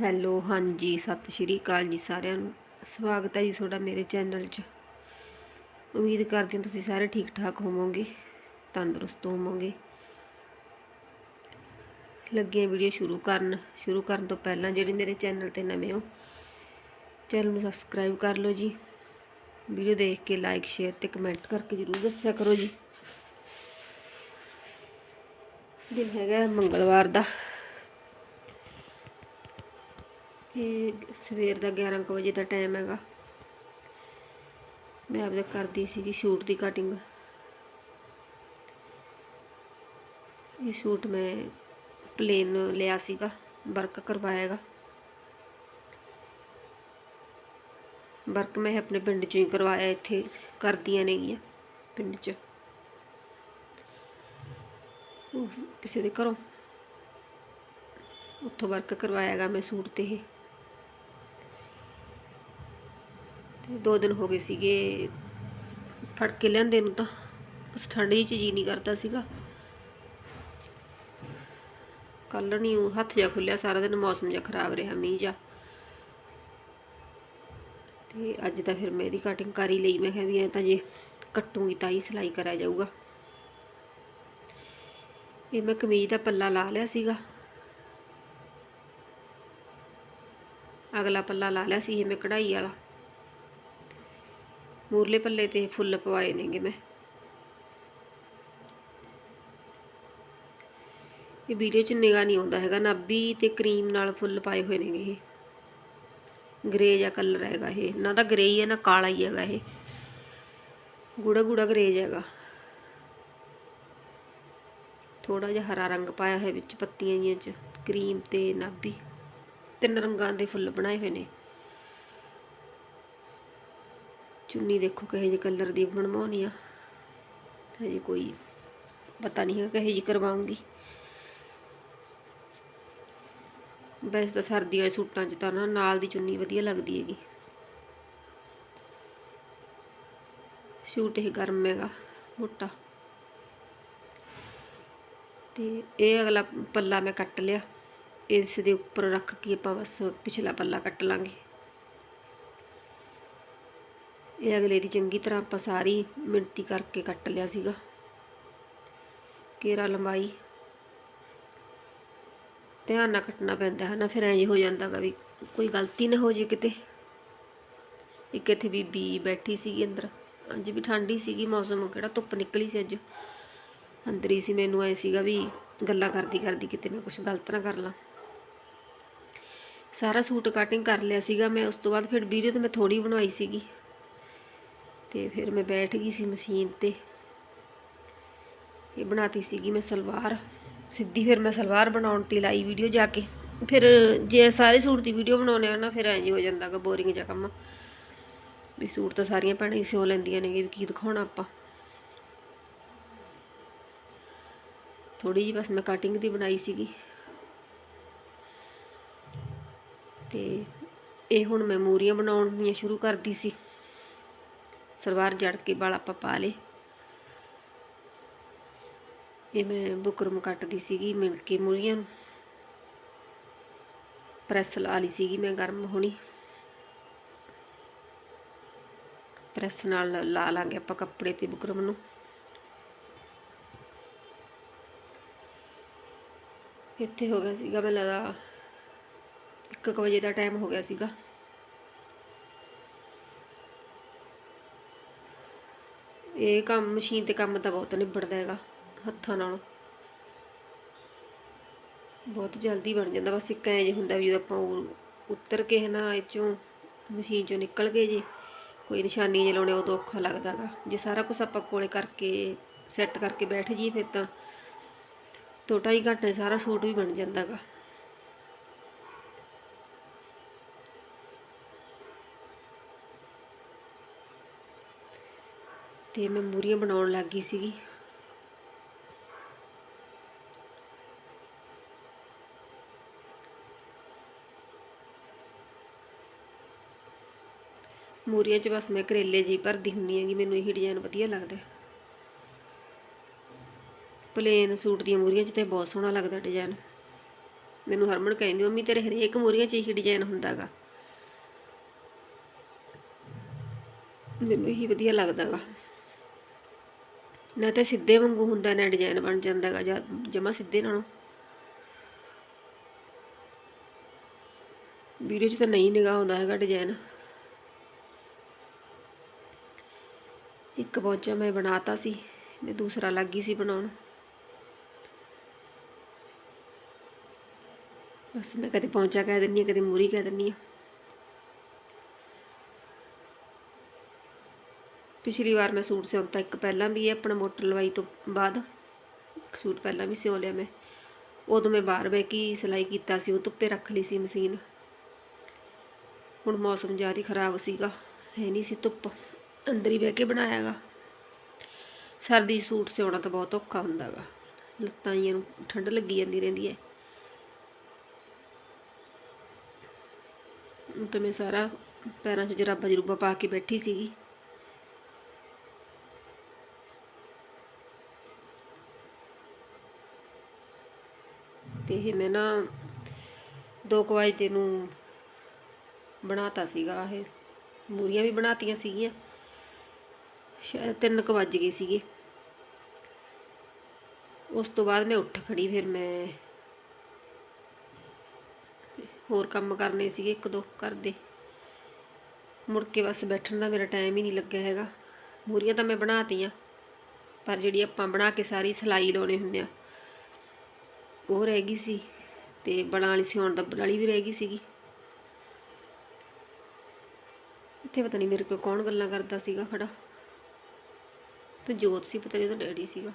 Hello ਹਾਂਜੀ, ਸਤਿ ਸ਼੍ਰੀ ਅਕਾਲ ਜੀ ਸਾਰਿਆਂ ਨੂੰ। ਸਵਾਗਤ ਹੈ ਜੀ ਤੁਹਾਡਾ ਮੇਰੇ ਚੈਨਲ 'ਚ। ਉਮੀਦ ਕਰਦੀ ਹਾਂ ਤੁਸੀਂ ਸਾਰੇ ਠੀਕ ਠਾਕ ਹੋਵੋਗੇ, ਤੰਦਰੁਸਤ ਹੋਵੋਗੇ। ਲੱਗੇ ਵੀਡੀਓ ਸ਼ੁਰੂ ਕਰਨ ਸ਼ੁਰੂ ਕਰਨ ਤੋਂ ਪਹਿਲਾਂ ਜਿਹੜੇ ਮੇਰੇ ਚੈਨਲ ਤੇ ਨਵੇਂ ਹੋ, ਚੈਨਲ ਨੂੰ ਸਬਸਕ੍ਰਾਈਬ ਕਰ ਲਓ ਜੀ। ਵੀਡੀਓ ਦੇਖ ਕੇ ਲਾਈਕ ਸ਼ੇਅਰ ਤੇ ਕਮੈਂਟ ਕਰਕੇ ਜਰੂਰ ਦੱਸਿਆ ਕਰੋ ਜੀ। ਦਿਨ ਹੈਗਾ ਮੰਗਲਵਾਰ ਦਾ। ਇਹ ਸਵੇਰ ਦਾ 11 ਕੁ ਵਜੇ ਦਾ ਟਾਈਮ ਹੈਗਾ। ਮੈਂ ਆਪਦਾ ਕਰਦੀ ਸੀਗੀ ਸ਼ੂਟ ਦੀ ਕਟਿੰਗ ਇਹ ਸ਼ੂਟ ਮੈਂ ਪਲੇਨ ਲਿਆ ਸੀਗਾ ਵਰਕ ਕਰਵਾਇਆਗਾ। ਵਰਕ ਮੈਂ ਆਪਣੇ ਪਿੰਡ ਚੋਂ ਹੀ ਕਰਵਾਇਆ, ਇੱਥੇ ਕਰਦੀਆਂ ਨੇਗੀਆਂ ਪਿੰਡ 'ਚ। ਉਹ ਕਿਸੇ ਦੇ ਘਰੋਂ। ਉੱਥੋਂ ਵਰਕ ਕਰਵਾਇਆਗਾ ਮੈਂ ਸੂਟ ਤੇ ਇਹ ਤੇ ਦੋ ਦਿਨ ਹੋ ਗਏ ਸੀਗੇ ਫੜ ਕੇ ਲਿਆਂਦੇ ਨੂੰ ਤਾਂ। ਕੁਛ ਠੰਡ ਜਿਹੀ ਚ ਜੀ ਨਹੀਂ ਕਰਦਾ ਸੀਗਾ। ਕੱਲ ਨਹੀਂ ਉਹ ਹੱਥ ਜਾ ਖੁੱਲਿਆ ਸਾਰਾ ਦਿਨ ਮੌਸਮ ਜਿਹਾ ਖਰਾਬ ਰਿਹਾ, ਮੀਂਹ ਜਾ ਤੇ ਅੱਜ ਤਾਂ ਫਿਰ ਮੈਂ ਇਹਦੀ ਕਟਿੰਗ ਕਰ ਹੀ ਲਈ। ਮੈਂ ਕਿਹਾ ਵੀ ਐ ਤਾਂ ਜੇ ਕੱਟੂਗੀ ਤਾਂ ਹੀ ਸਿਲਾਈ ਕਰਿਆ ਜਾਊਗਾ। ਇਹ ਮੈਂ ਕਮੀਜ਼ ਦਾ ਪੱਲਾ ਲਾ ਲਿਆ ਸੀਗਾ। ਅਗਲਾ ਪੱਲਾ ਲਾ ਲਿਆ ਸੀ ਇਹ ਮੈਂ ਕਢਾਈ ਵਾਲਾ। ਮੂਰਲੇ ਪੱਲੇ ਤੇ ਫੁੱਲ ਪਵਾਏ ਨੇਗੇ ਮੈਂ। ਇਹ ਵੀਡੀਓ 'ਚ ਨਿਗਾ ਨਹੀਂ ਆਉਂਦਾ ਹੈਗਾ। ਨਾਭੀ ਤੇ ਕਰੀਮ ਨਾਲ ਫੁੱਲ ਪਾਏ ਹੋਏ ਨੇਗੇ ਇਹ। ਗ੍ਰੇ ਜਿਹਾ ਕਲਰ ਹੈਗਾ ਇਹ। ਨਾ ਤਾਂ ਗ੍ਰੇ ਹੀ ਹੈ, ਨਾ ਕਾਲਾ ਹੀ ਹੈਗਾ ਇਹ। ਗੂੜਾ ਗੂੜਾ ਗ੍ਰੇ ਹੈਗਾ। ਥੋੜਾ ਜਿਹਾ ਹਰਾ ਰੰਗ ਪਾਇਆ ਹੈ ਵਿੱਚ ਪੱਤੀਆਂ ਜੀਆਂ 'ਚ। ਕਰੀਮ ਤੇ ਨਾਭੀ। ਤਿੰਨ ਰੰਗਾਂ ਦੇ ਫੁੱਲ ਬਣਾਏ ਹੋਏ ਨੇ। ਚੁੰਨੀ ਦੇਖੋ ਕਹੇ ਜਿਹੇ ਕਲਰ ਦੀ ਬਣਵਾਉਣੀ ਆ। ਹਜੇ ਕੋਈ ਪਤਾ ਨਹੀਂ ਹੈ ਕਹੇ ਜਿਹੀ ਕਰਵਾਉਂਗੀ। ਵੈਸੇ ਤਾਂ ਸਰਦੀ ਵਾਲੇ ਸੂਟਾਂ 'ਚ ਤਾਂ ਨਾ ਨਾਲ ਦੀ ਚੁੰਨੀ ਵਧੀਆ ਲੱਗਦੀ ਹੈਗੀ। ਸੂਟ ਇਹ ਗਰਮ ਹੈਗਾ, ਮੋਟਾ। ਤੇ ਇਹ ਅਗਲਾ ਪੱਲਾ ਮੈਂ ਕੱਟ ਲਿਆ। ਇਸ ਦੇ ਉੱਪਰ ਰੱਖ ਕੇ ਆਪਾਂ ਬਸ ਪਿਛਲਾ ਪੱਲਾ ਕੱਟ ਲਾਂਗੇ। ਇਹ ਅਗਲੇ ਦੀ ਚੰਗੀ ਤਰ੍ਹਾਂ ਆਪਾਂ ਸਾਰੀ ਮਿਣਤੀ ਕਰਕੇ ਕੱਟ ਲਿਆ ਸੀਗਾ। ਕੇਰਾ ਲੰਬਾਈ। ਧਿਆਨ ਨਾਲ ਕੱਟਣਾ ਪੈਂਦਾ ਹੈ ਨਾ ਫਿਰ ਐਂ ਹੋ ਜਾਂਦਾਗਾ ਵੀ ਕੋਈ ਗਲਤੀ ਨਾ ਹੋ ਜੇ ਕਿਤੇ। ਇੱਕ ਇੱਥੇ ਬੀਬੀ ਬੈਠੀ ਸੀਗੀ ਅੰਦਰ, ਅੱਜ ਵੀ ਠੰਡੀ ਸੀਗੀ ਮੌਸਮ, ਕਿਹੜਾ ਧੁੱਪ ਨਿਕਲੀ ਸੀ ਅੱਜ। ਅੰਦਰ ਹੀ ਸੀ ਮੈਨੂੰ ਐ ਸੀਗਾ ਵੀ ਗੱਲਾਂ ਕਰਦੀ ਕਰਦੀ ਕਿਤੇ ਮੈਂ ਕੁਝ ਗਲਤ ਨਾ ਕਰ ਲਾਂ। ਸਾਰਾ ਸੂਟ ਕਟਿੰਗ ਕਰ ਲਿਆ ਸੀਗਾ ਮੈਂ, ਉਸ ਤੋਂ ਬਾਅਦ ਫਿਰ ਵੀਡੀਓ ਤੇ ਮੈਂ ਥੋੜੀ ਬਣਵਾਈ ਸੀਗੀ। ਤੇ ਫਿਰ ਮੈਂ ਬੈਠ ਗਈ ਸੀ ਮਸ਼ੀਨ ਤੇ। ਇਹ ਬਣਾਤੀ ਸੀਗੀ ਮੈਂ ਸਲਵਾਰ। ਸਿੱਧੀ ਫਿਰ ਮੈਂ ਸਲਵਾਰ ਬਣਾਉਣ ਤੇ ਲਾਈ ਵੀਡੀਓ ਜਾ ਕੇ। ਫਿਰ ਜੇ ਸਾਰੇ ਸੂਟ ਦੀ ਵੀਡੀਓ ਬਣਾਉਣੇ ਆ ਨਾ, ਫਿਰ ਐਂ ਹੋ ਜਾਂਦਾਗਾ ਬੋਰਿੰਗ ਜਿਹਾ ਕੰਮ। ਵੀ ਸੂਟ ਤਾਂ ਸਾਰੀਆਂ ਭੈਣਾਂ ਹੀ ਸਿਓ ਲੈਂਦੀਆਂ ਨੇਗੇ ਵੀ ਕੀ ਦਿਖਾਉਣਾ ਆਪਾਂ। ਥੋੜੀ ਜਿਹੀ ਬਸ ਮੈਂ ਕਟਿੰਗ ਦੀ ਬਣਾਈ ਸੀਗੀ। ਤੇ ਇਹ ਹੁਣ ਮੈਂ ਮੂਰੀਆਂ ਬਣਾਉਣੀਆਂ ਸ਼ੁਰੂ ਕਰਦੀ ਸੀ। ਸਲਵਾਰ ਜੜ ਕੇ ਵਾਲ ਆਪਾਂ ਪਾ ਲੇ ਇਹ ਮੈਂ ਬੁਕਰਮ ਕੱਟਦੀ ਸੀਗੀ ਮਿਲ ਕੇ ਮੂਰੀਆਂ ਨੂੰ। ਪ੍ਰੈਸ ਲਾ ਲਈ ਸੀਗੀ ਮੈਂ ਗਰਮ ਹੋਣੀ। ਪ੍ਰੈਸ ਨਾਲ ਲਾ ਲਾਂਗੇ ਆਪਾਂ ਕੱਪੜੇ ਤੇ ਬੁਕਰਮ ਨੂੰ। ਇੱਥੇ ਹੋ ਗਿਆ ਸੀਗਾ ਮੈਨੂੰ ਲਗਾ 1 ਵਜੇ ਦਾ ਟਾਈਮ ਹੋ ਗਿਆ ਸੀਗਾ। ਇਹ ਕੰਮ, ਮਸ਼ੀਨ ਤੇ ਕੰਮ ਤਾਂ ਬਹੁਤ ਨਿਬੜਦਾ ਹੈਗਾ, ਹੱਥਾਂ ਨਾਲੋਂ। ਬਹੁਤ ਜਲਦੀ ਬਣ ਜਾਂਦਾ, ਬਸ ਇੱਕ ਐਂ ਜੇ ਹੁੰਦਾ ਵੀ ਜਦੋਂ ਆਪਾਂ ਉਹ ਉਤਰ ਕੇ ਨਾ, ਇਹ ਚੋਂ ਮਸ਼ੀਨ ਚੋਂ ਨਿਕਲ ਕੇ ਜੇ, ਕੋਈ ਨਿਸ਼ਾਨੀ ਜੇ ਲਾਉਣੇ ਉਦੋਂ ਔਖਾ ਲੱਗਦਾਗਾ ਜੇ ਸਾਰਾ ਕੁਝ ਆਪਾਂ ਕੋਲੇ ਕਰਕੇ ਸੈੱਟ ਕਰਕੇ ਬੈਠ ਜਾਈਏ ਫਿਰ ਤਾਂ, ਦੋ ਢਾਈ ਘੰਟੇ ਸਾਰਾ ਸੂਟ ਵੀ ਬਣ ਜਾਂਦਾਗਾ ਤੇ ਮੈਂ ਮੂਰੀਆਂ ਬਣਾਉਣ ਲੱਗ ਗਈ ਸੀਗੀ। ਮੂਰੀਆਂ 'ਚ ਬਸ ਮੈਂ ਕਰੇਲੇ ਜਿਹੀ ਭਰਦੀ ਹੁੰਨੀ ਹੈਗੀ, ਮੈਨੂੰ ਇਹੀ ਡਿਜ਼ਾਈਨ ਵਧੀਆ ਲੱਗਦਾ। ਪਲੇਨ ਸੂਟ ਦੀਆਂ ਮੂਰੀਆਂ 'ਚ ਤੇ ਬਹੁਤ ਸੋਹਣਾ ਲੱਗਦਾ ਡਿਜ਼ਾਈਨ ਮੈਨੂੰ ਹਰਮਨ ਕਹਿੰਦੀ, ਮੰਮੀ, ਤੇਰੇ ਹਰੇਕ ਮੂਰੀਆਂ 'ਚ ਇਹੀ ਡਿਜ਼ਾਈਨ ਹੁੰਦਾਗਾ। ਮੈਨੂੰ ਇਹੀ ਵਧੀਆ ਲੱਗਦਾਗਾ। ਨਾ ਤਾਂ ਸਿੱਧੇ ਵਾਂਗੂ ਹੁੰਦਾ, ਨਾ ਡਿਜ਼ਾਈਨ ਬਣ ਜਾਂਦਾਗਾ, ਜਾਂ ਜਮਾ ਸਿੱਧੇ ਨਾਲੋਂ। ਵੀਡੀਓ 'ਚ ਤਾਂ ਨਹੀਂ ਨਿਗਾਹ ਆਉਂਦਾ ਹੈਗਾ ਡਿਜ਼ਾਈਨ ਇੱਕ ਪੌਂਚਾ ਮੈਂ ਬਣਾਤਾ ਸੀ, ਮੈਂ ਦੂਸਰਾ ਲੱਗ ਗਈ ਸੀ ਬਣਾਉਣ। ਬਸ ਮੈਂ ਕਦੇ ਪੌਂਚਾ ਕਹਿ ਦਿੰਨੀ ਆ ਕਦੇ ਮੂਰੀ ਕਹਿ ਦਿੰਨੀ ਆ ਪਿਛਲੀ ਵਾਰ ਮੈਂ ਸੂਟ ਸਿਉਂ ਤਾਂ ਇੱਕ ਪਹਿਲਾਂ ਵੀ ਹੈ, ਆਪਣਾ ਮੋਟਰ ਲਵਾਈ ਤੋਂ ਬਾਅਦ ਸੂਟ ਪਹਿਲਾਂ ਵੀ ਸਿਉਂ ਲਿਆ ਮੈਂ। ਉਦੋਂ ਮੈਂ ਬਾਹਰ ਬਹਿ ਕੇ ਸਿਲਾਈ ਕੀਤਾ ਸੀ, ਉਹ ਧੁੱਪੇ ਰੱਖ ਲਈ ਸੀ ਮਸ਼ੀਨ। ਹੁਣ ਮੌਸਮ ਜ਼ਿਆਦਾ ਖਰਾਬ ਸੀਗਾ, ਹੈ ਨਹੀਂ ਸੀ ਧੁੱਪ, ਅੰਦਰ ਹੀ ਬਹਿ ਕੇ ਬਣਾਇਆਗਾ ਸਰਦੀ 'ਚ ਸੂਟ ਸਿਉਣਾ ਤਾਂ ਬਹੁਤ ਔਖਾ ਹੁੰਦਾਗਾ ਲੱਤਾਂ ਜੀਆਂ ਨੂੰ ਠੰਡ ਲੱਗੀ ਜਾਂਦੀ ਰਹਿੰਦੀ ਹੈ। ਹੁਣ ਤਾਂ ਮੈਂ ਸਾਰਾ ਪੈਰਾਂ 'ਚ ਜਰਾਬਾ ਜਰੂਬਾ ਪਾ ਕੇ ਬੈਠੀ ਸੀਗੀ। ਤੇ ਇਹ ਮੈਂ ਨਾ ਦੋ ਕੁ ਵਜੇ ਨੂੰ ਬਣਾਤਾ ਸੀਗਾ, ਇਹ ਮੂਰੀਆਂ ਵੀ ਬਣਾਤੀਆਂ ਸੀਗੀਆਂ। ਸ਼ਾਇਦ ਤਿੰਨ ਕੁ ਵੱਜ ਗਏ ਸੀਗੇ। ਉਸ ਤੋਂ ਬਾਅਦ ਮੈਂ ਉੱਠ ਖੜੀ, ਫਿਰ ਮੈਂ ਹੋਰ ਕੰਮ ਕਰਨੇ ਸੀਗੇ ਇੱਕ ਦੋ ਘਰ ਦੇ। ਮੁੜ ਕੇ ਬਸ ਬੈਠਣ ਦਾ ਮੇਰਾ ਟਾਈਮ ਹੀ ਨਹੀਂ ਲੱਗਿਆ ਹੈਗਾ। ਮੂਰੀਆਂ ਤਾਂ ਮੈਂ ਬਣਾਤੀਆਂ, ਪਰ ਜਿਹੜੀ ਆਪਾਂ ਬਣਾ ਕੇ ਸਾਰੀ ਸਿਲਾਈ ਲਾਉਣੇ ਹੁੰਦੇ ਆ ਉਹ ਰਹਿ ਗਈ ਸੀ ਤੇ ਬਣਾ ਵਾਲੀ ਸਿਉਣ ਦੱਬਣ ਵਾਲੀ ਵੀ ਰਹਿ ਗਈ ਸੀਗੀ। ਇੱਥੇ ਪਤਾ ਨਹੀਂ ਮੇਰੇ ਕੋਲ ਕੌਣ ਗੱਲਾਂ ਕਰਦਾ ਸੀਗਾ ਖੜਾ। ਤੇ ਜੋਤ ਸੀ, ਪਤਾ ਨਹੀਂ ਉਹਦਾ ਡੈਡੀ ਸੀਗਾ।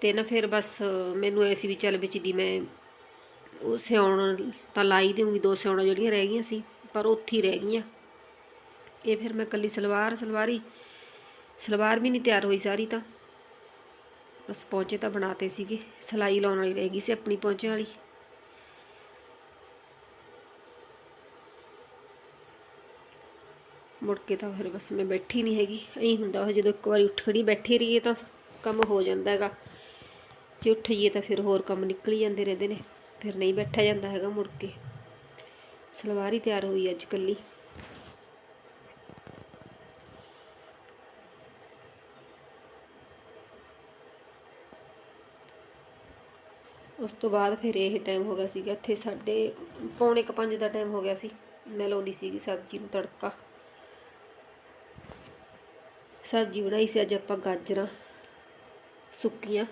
ਤੇ ਨਾ ਫਿਰ ਬਸ ਮੈਨੂੰ ਐਸੀ ਵੀ ਚੱਲ ਵਿੱਚ ਦੀ ਮੈਂ ਉਹ ਸਿਉਣ ਤਾਂ ਲਾਈ ਦੇਵਾਂਗੀ ਦੋ ਸਿਉਣਾ ਜਿਹੜੀਆਂ ਰਹਿ ਗਈਆਂ ਸੀ, ਪਰ ਉੱਥੇ ਹੀ ਰਹਿ ਗਈਆਂ। ਇਹ ਫਿਰ ਮੈਂ ਕੱਲੀ ਸਲਵਾਰ, ਸਲਵਾਰੀ, ਸਲਵਾਰ ਵੀ ਨਹੀਂ ਤਿਆਰ ਹੋਈ ਸਾਰੀ ਤਾਂ। ਬਸ ਪਹੁੰਚੇ ਤਾਂ ਬਣਾਤੇ ਸੀਗੇ, ਸਲਾਈ ਲਾਉਣ ਵਾਲੀ ਰਹਿ ਗਈ ਸੀ ਆਪਣੀ ਪਹੁੰਚੇ ਵਾਲੀ। ਮੁੜ ਕੇ ਤਾਂ ਫਿਰ ਬਸ ਮੈਂ ਬੈਠੀ ਨਹੀਂ ਹੈਗੀ ਐਂ ਹੁੰਦਾ ਉਹ ਜਦੋਂ ਇੱਕ ਵਾਰੀ ਉੱਠ ਖੜੀ ਬੈਠੀ ਰਹੀਏ ਤਾਂ ਕੰਮ ਹੋ ਜਾਂਦਾ ਹੈਗਾ। ਜੇ ਉੱਠ ਜਾਈਏ ਤਾਂ ਫਿਰ ਹੋਰ ਕੰਮ ਨਿਕਲ ਜਾਂਦੇ ਰਹਿੰਦੇ ਨੇ, ਫਿਰ ਨਹੀਂ ਬੈਠਾ ਜਾਂਦਾ ਹੈਗਾ ਮੁੜ ਕੇ। ਸਲਵਾਰ ਹੀ ਤਿਆਰ ਹੋਈ ਅੱਜ ਕੱਲੀ ਉਸ ਤੋਂ ਬਾਅਦ ਫਿਰ ਇਹ ਟਾਈਮ ਹੋ ਗਿਆ ਸੀਗਾ, ਇੱਥੇ ਸਾਡੇ ਪੌਣੇ ਕੁ ਪੰਜ ਦਾ ਟਾਈਮ ਹੋ ਗਿਆ ਸੀ, ਮੈਂ ਲਾਉਂਦੀ ਸੀਗੀ ਸਬਜ਼ੀ ਨੂੰ ਤੜਕਾ। ਸਬਜ਼ੀ ਬਣਾਈ ਸੀ ਅੱਜ ਆਪਾਂ ਗਾਜਰਾਂ ਸੁੱਕੀਆਂ।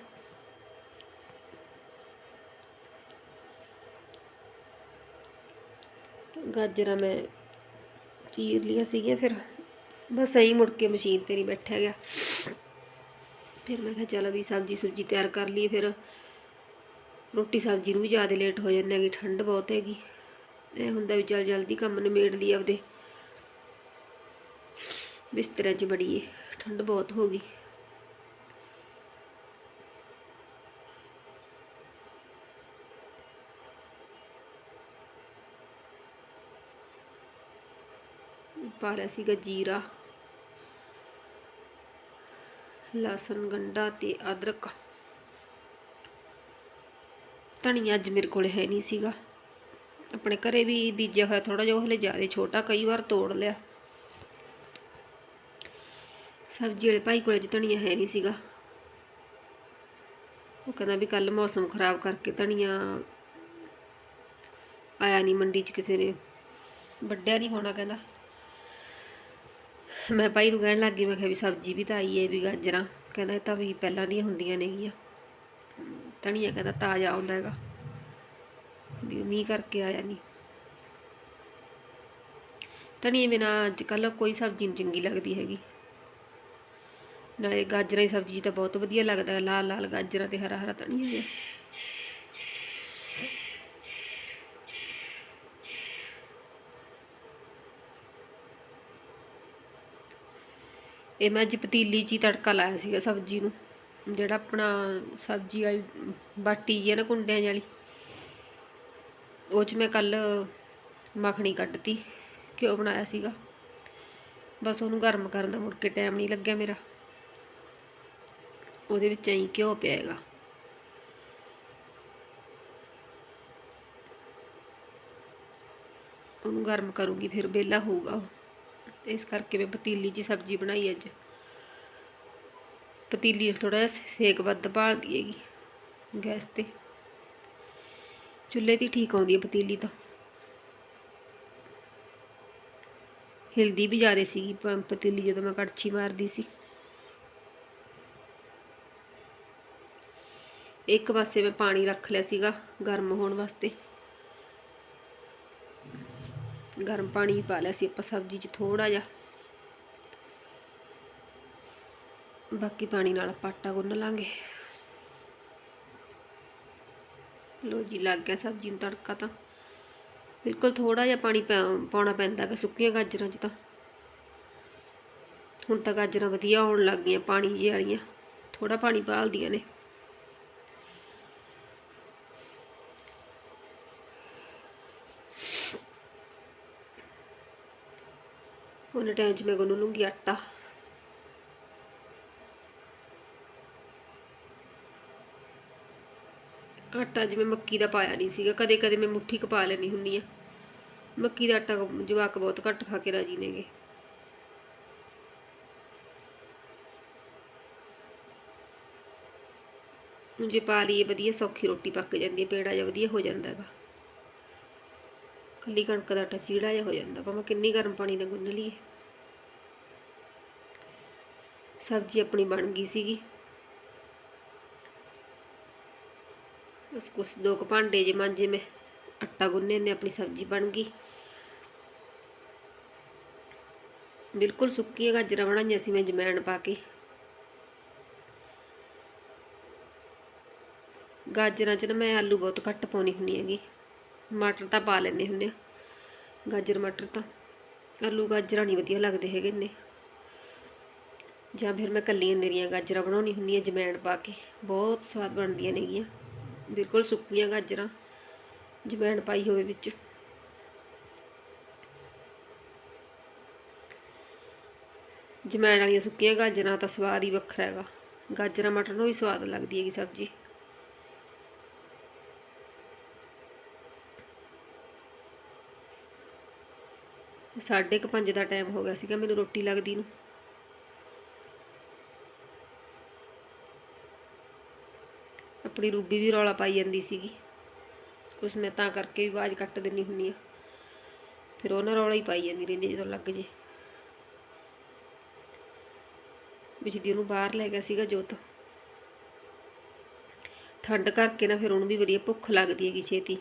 ਗਾਜਰਾਂ ਮੈਂ ਚੀਰ ਲੀਆਂ ਸੀਗੀਆਂ ਫਿਰ, ਬਸ ਐਂ ਮੁੜ ਕੇ ਮਸ਼ੀਨ ਤੇ ਨਹੀਂ ਬੈਠਿਆ ਗਿਆ। ਫਿਰ ਮੈਂ ਕਿਹਾ ਚਲੋ ਵੀ ਸਬਜ਼ੀ ਸੁਬਜੀ ਤਿਆਰ ਕਰ ਲਈਏ ਫਿਰ। ਰੋਟੀ ਸਬਜ਼ੀ ਨੂੰ ਵੀ ਜ਼ਿਆਦਾ ਲੇਟ ਹੋ ਜਾਂਦੇ ਹੈਗੀ, ਠੰਡ ਬਹੁਤ ਹੈਗੀ। ਇਹ ਹੁੰਦਾ ਵੀ ਚੱਲ ਜਲਦੀ ਕੰਮ ਨਿਬੇੜ ਲਈ ਆਪਦੇ। ਬਿਸਤਰਿਆਂ 'ਚ ਬੜੀਏ ਠੰਡ ਬਹੁਤ ਹੋ ਗਈ। ਪਾ ਲਿਆ ਸੀਗਾ ਜੀਰਾ, ਲਸਣ, ਗੰਡਾ ਤੇ ਅਦਰਕ। ਧਨੀਆ ਅੱਜ ਮੇਰੇ ਕੋਲ ਹੈ ਨਹੀਂ ਸੀਗਾ। ਆਪਣੇ ਘਰੇ ਵੀ ਬੀਜਿਆ ਹੋਇਆ ਥੋੜਾ ਜਿਹਾ ਹਲੇ ਜ਼ਿਆਦਾ ਛੋਟਾ, ਕਈ ਵਾਰ ਤੋੜ ਲਿਆ। ਸਬਜ਼ੀ ਵਾਲੇ ਭਾਈ ਕੋਲ ਅੱਜ ਧਨੀਆ ਹੈ ਨਹੀਂ ਸੀਗਾ। ਉਹ ਕਹਿੰਦਾ ਵੀ ਕੱਲ ਮੌਸਮ ਖਰਾਬ ਕਰਕੇ ਧਨੀਆ ਆਇਆ ਨਹੀਂ ਮੰਡੀ 'ਚ ਕਿਸੇ ਨੇ। ਵੱਡਿਆ ਨਹੀਂ ਹੋਣਾ ਕਹਿੰਦਾ। ਮੈਂ ਭਾਈ ਨੂੰ ਕਹਿਣ ਲੱਗੀ ਮੈਂ ਕਿਹਾ ਵੀ ਸਬਜ਼ੀ ਵੀ ਤਾਂ ਆਈ ਹੈ ਵੀ ਗਾਜਰਾਂ। ਕਹਿੰਦਾ ਇਹ ਤਾਂ ਵੀ ਪਹਿਲਾਂ ਦੀਆਂ ਹੁੰਦੀਆਂ ਨੇਗੀਆਂ। ਧਨੀਆ ਕਹਿੰਦਾ ਤਾਜ਼ਾ ਆਉਂਦਾ ਹੈਗਾ। ਵੀ ਮੀਂਹ ਕਰਕੇ ਆਇਆ ਨਹੀਂ ਧਨੀਏ ਬਿਨਾ ਅੱਜ ਕੱਲ ਕੋਈ ਸਬਜ਼ੀ ਨਹੀਂ ਚੰਗੀ ਲੱਗਦੀ ਹੈਗੀ। ਨਾਲੇ ਗਾਜਰਾਂ ਦੀ ਸਬਜ਼ੀ ਤਾਂ ਬਹੁਤ ਵਧੀਆ ਲੱਗਦਾ ਲਾਲ ਲਾਲ ਗਾਜਰਾਂ ਤੇ ਹਰਾ ਹਰਾ ਧਨੀਆ ਜਿਹਾ ਇਹ ਮੈਂ ਅੱਜ ਪਤੀਲੀ 'ਚ ਹੀ ਤੜਕਾ ਲਾਇਆ ਸੀਗਾ ਸਬਜ਼ੀ ਨੂੰ। ਜਿਹੜਾ ਆਪਣਾ ਸਬਜ਼ੀ ਵਾਲੀ ਬਾਟੀ ਹੈ ਨਾ ਕੁੰਡਿਆਂ ਵਾਲੀ, ਉਹ 'ਚ ਮੈਂ ਕੱਲ ਮੱਖਣੀ ਕੱਢਤੀ ਘਿਓ ਬਣਾਇਆ ਸੀਗਾ। ਬਸ ਉਹਨੂੰ ਗਰਮ ਕਰਨ ਦਾ ਮੁੜ ਕੇ ਟਾਈਮ ਨਹੀਂ ਲੱਗਿਆ ਮੇਰਾ। ਉਹਦੇ ਵਿੱਚ ਐਂ ਘਿਓ ਪਿਆ ਉਹਨੂੰ ਗਰਮ ਕਰੂਗੀ, ਫਿਰ ਬੇਲਾ ਹੋਊਗਾ ਇਸ ਕਰਕੇ ਮੈਂ ਪਤੀਲੀ 'ਚ ਸਬਜ਼ੀ ਬਣਾਈ ਅੱਜ। ਪਤੀਲੀ ਥੋੜਾ ਜਿਹਾ ਸੇਕ ਵੱਧ ਭਾਲਦੀ ਹੈਗੀ, ਗੈਸ ਤੇ। ਚੁੱਲ੍ਹੇ ਦੀ ਠੀਕ ਆਉਂਦੀ ਹੈ ਪਤੀਲੀ ਤਾਂ। ਹਿਲਦੀ ਵੀ ਜ਼ਿਆਦਾ ਸੀਗੀ, ਪ- ਪਤੀਲੀ ਜਦੋਂ ਮੈਂ ਕੜਛੀ ਮਾਰਦੀ ਸੀ। ਇੱਕ ਪਾਸੇ ਮੈਂ ਪਾਣੀ ਰੱਖ ਲਿਆ ਸੀਗਾ ਗਰਮ ਹੋਣ ਵਾਸਤੇ। ਗਰਮ ਪਾਣੀ ਪਾ ਲਿਆ ਸੀ ਆਪਾਂ ਸਬਜ਼ੀ 'ਚ ਥੋੜਾ ਜਿਹਾ। ਬਾਕੀ ਪਾਣੀ ਨਾਲ ਆਪਾਂ ਆਟਾ ਗੁੰਨ ਲਾਂਗੇ। ਲੋ ਜੀ, ਲੱਗ ਗਿਆ ਸਬਜ਼ੀ ਨੂੰ ਤੜਕਾ ਤਾਂ। ਬਿਲਕੁਲ ਥੋੜਾ ਜਿਹਾ ਪਾਣੀ ਪਾ- ਪਾਉਣਾ ਪੈਂਦਾ ਕਿ ਸੁੱਕੀਆਂ ਗਾਜਰਾਂ 'ਚ ਤਾਂ। ਹੁਣ ਤਾਂ ਗਾਜਰਾਂ ਵਧੀਆ ਹੋਣ ਲੱਗ ਗਈਆਂ ਪਾਣੀ ਜਿਹੇ ਵਾਲੀਆਂ। ਥੋੜਾ ਪਾਣੀ ਭਾਲਦੀਆਂ ਨੇ। ਉਹਨਾਂ ਟਾਈਮ 'ਚ ਮੈਂ ਗੁੰਨ ਲੂੰਗੀ ਆਟਾ। ਆਟਾ ਜਿਵੇਂ ਮੱਕੀ ਦਾ ਪਾਇਆ ਨਹੀਂ ਸੀਗਾ, ਕਦੇ ਕਦੇ ਮੈਂ ਮੁੱਠੀ ਕਪਾ ਲੈਣੀ ਹੁੰਨੀ ਆ ਮੱਕੀ ਦਾ ਆਟਾ ਜਵਾਕ ਬਹੁਤ ਘੱਟ ਖਾ ਕੇ ਰਾਜੀ ਨੇਗੇ। ਜੇ ਪਾ ਲਈਏ ਵਧੀਆ ਸੌਖੀ ਰੋਟੀ ਪੱਕ ਜਾਂਦੀ ਹੈ, ਪੇੜਾ ਜਿਹਾ ਵਧੀਆ ਹੋ ਜਾਂਦਾ ਹੈਗਾ। ਕੱਲੀ ਕਣਕ ਦਾ ਆਟਾ ਚੀੜਾ ਜਿਹਾ ਹੋ ਜਾਂਦਾ, ਭਾਵੇਂ ਕਿੰਨੀ ਗਰਮ ਪਾਣੀ ਨਾਲ ਗੁੰਨ ਲਈਏ ਸਬਜ਼ੀ ਆਪਣੀ ਬਣ ਗਈ ਸੀਗੀ। ਬਸ ਕੁਛ ਦੋ ਕੁ ਭਾਂਡੇ ਜੇ ਮਾਂਜੇ ਮੈਂ, ਆਟਾ ਗੁੰਨੇ ਨੇ ਆਪਣੀ ਸਬਜ਼ੀ ਬਣ ਗਈ। ਬਿਲਕੁਲ ਸੁੱਕੀਆਂ ਗਾਜਰਾਂ ਬਣਾਈਆਂ ਸੀ ਮੈਂ ਜਮੈਣ ਪਾ ਕੇ। ਗਾਜਰਾਂ 'ਚ ਨਾ ਮੈਂ ਆਲੂ ਬਹੁਤ ਘੱਟ ਪਾਉਣੀ ਹੁੰਦੀ ਹੈਗੀ, ਮਟਰ ਤਾਂ ਪਾ ਲੈਂਦੇ ਹੁੰਦੇ ਆ। ਗਾਜਰ, ਮਟਰ ਤਾਂ, ਆਲੂ ਗਾਜਰਾਂ ਨਹੀਂ ਵਧੀਆ ਲੱਗਦੇ ਹੈਗੇ ਨੇ ਜਾਂ ਫਿਰ ਮੈਂ ਕੱਲੀਆਂ ਨੇਰੀਆਂ ਗਾਜਰਾਂ ਬਣਾਉਣੀ ਹੁੰਦੀ ਹੁੰਦੀਆਂ ਜਮੈਣ ਪਾ ਕੇ, ਬਹੁਤ ਸਵਾਦ ਬਣਦੀਆਂ ਨੇਗੀਆਂ। ਬਿਲਕੁਲ ਸੁੱਕੀਆਂ ਗਾਜਰਾਂ, ਜਵੈਣ ਪਾਈ ਹੋਵੇ ਵਿੱਚ। ਜਮੈਣ ਵਾਲੀਆਂ ਸੁੱਕੀਆਂ ਗਾਜਰਾਂ ਤਾਂ ਸਵਾਦ ਹੀ ਵੱਖਰਾ ਹੈਗਾ। ਗਾਜਰਾਂ, ਮਟਰ ਨੂੰ ਵੀ ਸਵਾਦ ਲੱਗਦੀ ਹੈਗੀ ਸਬਜ਼ੀ। ਸਾਢੇ ਕੁ ਪੰਜ ਦਾ ਟਾਈਮ ਹੋ ਗਿਆ ਸੀਗਾ ਮੈਨੂੰ ਰੋਟੀ ਲੱਗਦੀ ਨੂੰ। ਆਪਣੀ ਰੂਬੀ ਵੀ ਰੌਲਾ ਪਾਈ ਜਾਂਦੀ ਸੀਗੀ। ਕੁਛ ਮੈਂ ਤਾਂ ਕਰਕੇ ਵੀ ਆਵਾਜ਼ ਕੱਟ ਦਿੰਨੀ ਹੁੰਨੀ ਆ। ਫਿਰ ਉਹਨਾਂ ਰੌਲਾ ਹੀ ਪਾਈ ਜਾਂਦੀ ਰਹਿੰਦੀ ਜਦੋਂ ਲੱਗ ਜੇ। ਵਿੱਚ ਦੀ ਉਹਨੂੰ ਬਾਹਰ ਲੈ ਗਿਆ ਸੀਗਾ ਜੋਤ। ਠੰਡ ਕਰਕੇ ਨਾ ਫਿਰ ਉਹਨੂੰ ਵੀ ਵਧੀਆ ਭੁੱਖ ਲੱਗਦੀ ਹੈਗੀ ਛੇਤੀ।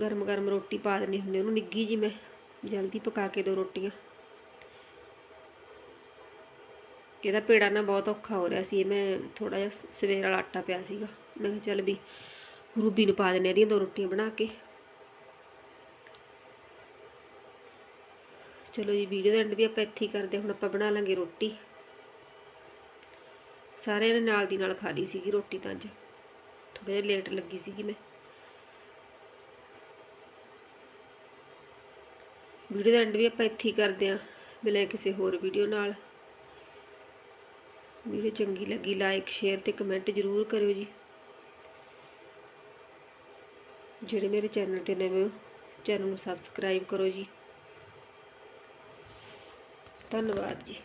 ਗਰਮ ਗਰਮ ਰੋਟੀ ਪਾ ਦਿੰਨੀ ਹੁੰਦੀ ਉਹਨੂੰ ਨਿੱਗੀ ਜੀ ਮੈਂ। ਜਲਦੀ ਪਕਾ ਕੇ ਦੋ ਰੋਟੀਆਂ। ਇਹਦਾ ਪੇੜਾ ਨਾ ਬਹੁਤ ਔਖਾ ਹੋ ਰਿਹਾ ਸੀ, ਇਹ ਮੈਂ ਥੋੜਾ ਜਿਹਾ ਸਵੇਰ ਵਾਲਾ ਆਟਾ ਪਿਆ ਸੀਗਾ। ਮੈਂ ਕਿਹਾ ਚੱਲ ਵੀ ਰੂਬੀ ਨੂੰ ਪਾ ਦਿੰਨੇ ਇਹਦੀਆਂ ਦੋ ਰੋਟੀਆਂ ਬਣਾ ਕੇ। ਚਲੋ ਜੀ, ਵੀਡੀਓ ਦਾ ਐਂਡ ਵੀ ਆਪਾਂ ਇੱਥੇ ਹੀ ਕਰਦੇ ਹਾਂ। ਹੁਣ ਆਪਾਂ ਬਣਾ ਲਾਂਗੇ ਰੋਟੀ। ਸਾਰਿਆਂ ਨੇ ਨਾਲ ਦੀ ਨਾਲ ਖਾ ਲਈ ਸੀਗੀ ਰੋਟੀ ਤਾਂ ਅੱਜ। ਥੋੜਾ ਜਿਹਾ ਲੇਟ ਲੱਗੀ ਸੀਗੀ ਮੈਂ। ਵੀਡੀਓ ਦਾ ਐਂਡ ਵੀ ਆਪਾਂ ਇੱਥੇ ਹੀ ਕਰਦੇ ਹਾਂ ਮਿਲੇ ਕਿਸੇ ਹੋਰ ਵੀਡੀਓ ਨਾਲ। ਵੀਡੀਓ ਚੰਗੀ ਲੱਗੀ ਲਾਈਕ ਸ਼ੇਅਰ ਤੇ ਕਮੈਂਟ ਜ਼ਰੂਰ ਕਰਿਓ ਜੀ। ਜਿਹੜੇ ਮੇਰੇ ਚੈਨਲ ਤੇ ਨਵੇਂ ਹੋ ਚੈਨਲ ਨੂੰ ਸਬਸਕ੍ਰਾਈਬ ਕਰੋ ਜੀ। ਧੰਨਵਾਦ ਜੀ।